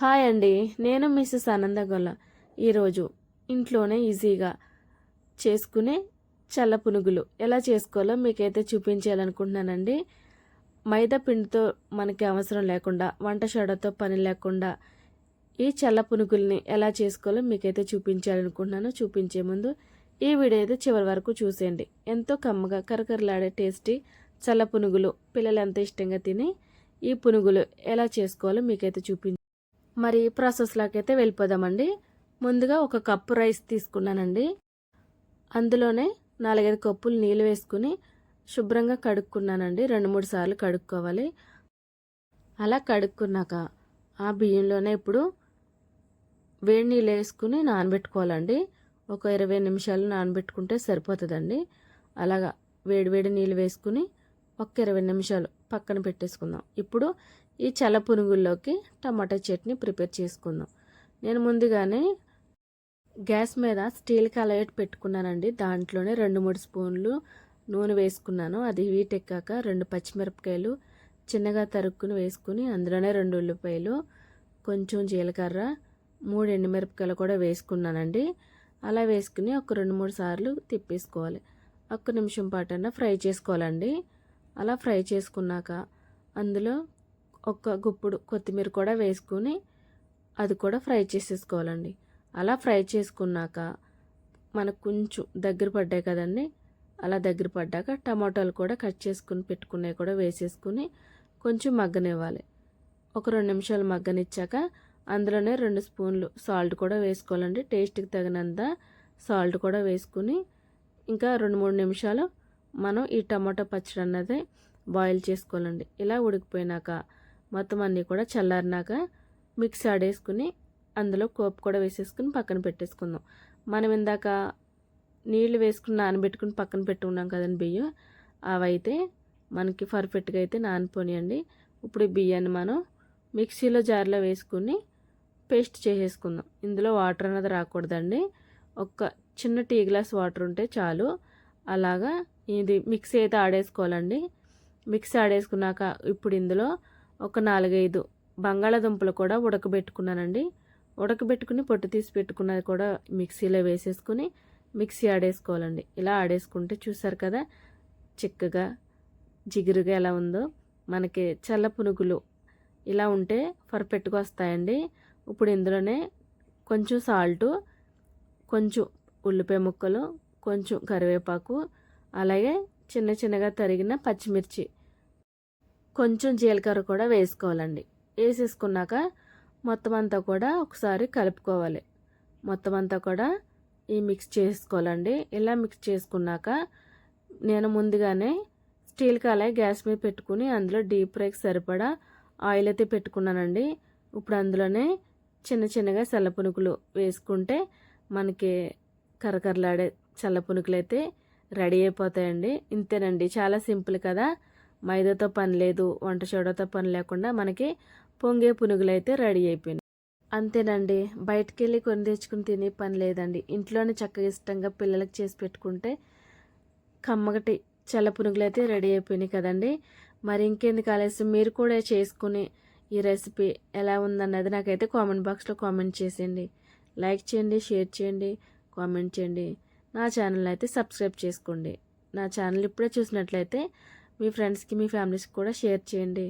Hi అండి. నేను missus ఆనందగొల్ల ఈరోజు ఇంట్లోనే ఈజీగా చేసుకునే చల్ల పునుగులు ఎలా చేసుకోవాలో మీకైతే చూపించాలనుకుంటున్నానండి మైదా పిండితో మనకి అవసరం లేకుండా వంట షడతో పని లేకుండా ఈ చల్ల పునుగుల్ని ఎలా చేసుకోవాలో మీకైతే చూపించాలనుకుంటున్నాను చూపించే ముందు ఈ వీడియో అయితే చివరి వరకు చూసేయండి. ఎంతో కమ్మగా కరకరలాడే టేస్టీ చల్ల పునుగులు పిల్లలు ఎంత ఇష్టంగా తిని ఈ పునుగులు ఎలా చేసుకోవాలో మీకైతే చూపించ మరి ప్రాసెస్లోకి అయితే వెళ్ళిపోదామండి. ముందుగా ఒక కప్పు రైస్ తీసుకున్నానండి. అందులోనే నాలుగైదు కప్పులు నీళ్ళు వేసుకుని శుభ్రంగా కడుక్కున్నానండి. రెండు మూడు సార్లు కడుక్కోవాలి. అలా కడుక్కున్నాక ఆ బియ్యంలోనే ఇప్పుడు వేడి నీళ్ళు వేసుకుని నానబెట్టుకోవాలండి. ఒక ఇరవై నిమిషాలు నానబెట్టుకుంటే సరిపోతుందండి. అలాగా వేడి వేడి నీళ్ళు వేసుకుని ఒక ఇరవై నిమిషాలు పక్కన పెట్టేసుకుందాం. ఇప్పుడు ఈ చల్ల పునుగుల్లోకి టమాటా చట్నీ ప్రిపేర్ చేసుకుందాం. నేను ముందుగానే గ్యాస్ మీద స్టీల్ కలయట్ పెట్టుకున్నానండి. దాంట్లోనే రెండు మూడు స్పూన్లు నూనె వేసుకున్నాను. అది హీట్ ఎక్కాక రెండు పచ్చిమిరపకాయలు చిన్నగా తరుక్కుని వేసుకుని అందులోనే రెండు ఉల్లిపాయలు కొంచెం జీలకర్ర మూడు ఎండుమిరపకాయలు కూడా వేసుకున్నానండి. అలా వేసుకుని ఒక రెండు మూడు సార్లు తిప్పేసుకోవాలి. ఒక్క నిమిషం పాటన్నా ఫ్రై చేసుకోవాలండి. అలా ఫ్రై చేసుకున్నాక అందులో ఒక గుప్పుడు కొత్తిమీర కూడా వేసుకుని అది కూడా ఫ్రై చేసేసుకోవాలండి. అలా ఫ్రై చేసుకున్నాక మనకు కొంచెం దగ్గర పడ్డాయి కదండి అలా దగ్గర పడ్డాక టమాటాలు కూడా కట్ చేసుకుని పెట్టుకున్నవి కూడా వేసేసుకుని కొంచెం మగ్గనివ్వాలి. ఒక రెండు నిమిషాలు మగ్గనిచ్చాక అందులోనే రెండు స్పూన్లు సాల్ట్ కూడా వేసుకోవాలండి. టేస్ట్కి తగినంత సాల్ట్ కూడా వేసుకుని ఇంకా రెండు మూడు నిమిషాలు మనం ఈ టమాటా పచ్చడి అన్నది బాయిల్ చేసుకోవాలండి. ఇలా ఉడికిపోయినాక మొత్తం అన్నీ కూడా చల్లారినాక మిక్సీ ఆడేసుకుని అందులో కోపు కూడా వేసేసుకుని పక్కన పెట్టేసుకుందాం. మనం ఇందాక నీళ్ళు వేసుకుని నానబెట్టుకుని పక్కన పెట్టుకున్నాం కదండి బియ్యం. అవైతే మనకి పర్ఫెక్ట్గా అయితే నానిపోనియండి. ఇప్పుడు ఈ బియ్యాన్ని మనం మిక్సీలో జార్లో వేసుకుని పేస్ట్ చేసేసుకుందాం. ఇందులో వాటర్ అనేది రాకూడదండి. ఒక చిన్న టీ గ్లాస్ వాటర్ ఉంటే చాలు. అలాగా ఇది మిక్సీ అయితే ఆడేసుకోవాలండి. మిక్సీ ఆడేసుకున్నాక ఇప్పుడు ఇందులో ఒక నాలుగైదు బంగాళాదుంపలు కూడా ఉడకబెట్టుకున్నానండి. ఉడకబెట్టుకుని పొట్టు తీసి పెట్టుకున్నది కూడా మిక్సీలో వేసేసుకుని మిక్సీ ఆడేసుకోవాలండి. ఇలా ఆడేసుకుంటే చూసారు కదా చిక్కగా జిగురుగా ఎలా ఉందో. మనకి చల్ల పునుగులు ఇలా ఉంటే పర్ఫెక్ట్గా వస్తాయండి. ఇప్పుడు ఇందులోనే కొంచెం సాల్టు కొంచెం ఉల్లిపాయ ముక్కలు కొంచెం కరివేపాకు అలాగే చిన్న చిన్నగా తరిగిన పచ్చిమిర్చి కొంచెం జీలకర్ర కూడా వేసుకోవాలండి. వేసేసుకున్నాక మొత్తం అంతా కూడా ఒకసారి కలుపుకోవాలి. మొత్తం అంతా కూడా ఈ మిక్స్ చేసుకోవాలండి. ఇలా మిక్స్ చేసుకున్నాక నేను ముందుగానే స్టీల్ కళాయి గ్యాస్ మీద పెట్టుకుని అందులో డీప్ ఫ్రైకి సరిపడా ఆయిల్ అయితే పెట్టుకున్నానండి. ఇప్పుడు అందులోనే చిన్న చిన్నగా చల్ల పునుకులు వేసుకుంటే మనకి కరకరలాడే చల్లపునుకులు అయితే రెడీ అయిపోతాయండి. ఇంతేనండి. చాలా సింపుల్ కదా. మైదాతో పని లేదు వంట చెడతో పని లేకుండా మనకి పొంగే పునుగులు అయితే రెడీ అయిపోయినాయి. అంతేనండి. బయటికి వెళ్ళి కొని తెచ్చుకుని తినే పని లేదండి. ఇంట్లోనే చక్కగా ఇష్టంగా పిల్లలకి చేసి పెట్టుకుంటే కమ్మగటి చల్ల పునుగులు అయితే రెడీ అయిపోయినాయి కదండి. మరి ఇంకెందుకు ఆలస్యం? మీరు కూడా చేసుకుని ఈ రెసిపీ ఎలా ఉందన్నది నాకైతే కామెంట్ బాక్స్లో కామెంట్ చేసేయండి. లైక్ చేయండి షేర్ చేయండి కామెంట్ చేయండి. నా ఛానల్ అయితే సబ్స్క్రైబ్ చేసుకోండి. నా ఛానల్ ఇప్పుడే చూసినట్లయితే మీ ఫ్రెండ్స్కి మీ ఫ్యామిలీస్కి కూడా షేర్ చేయండి.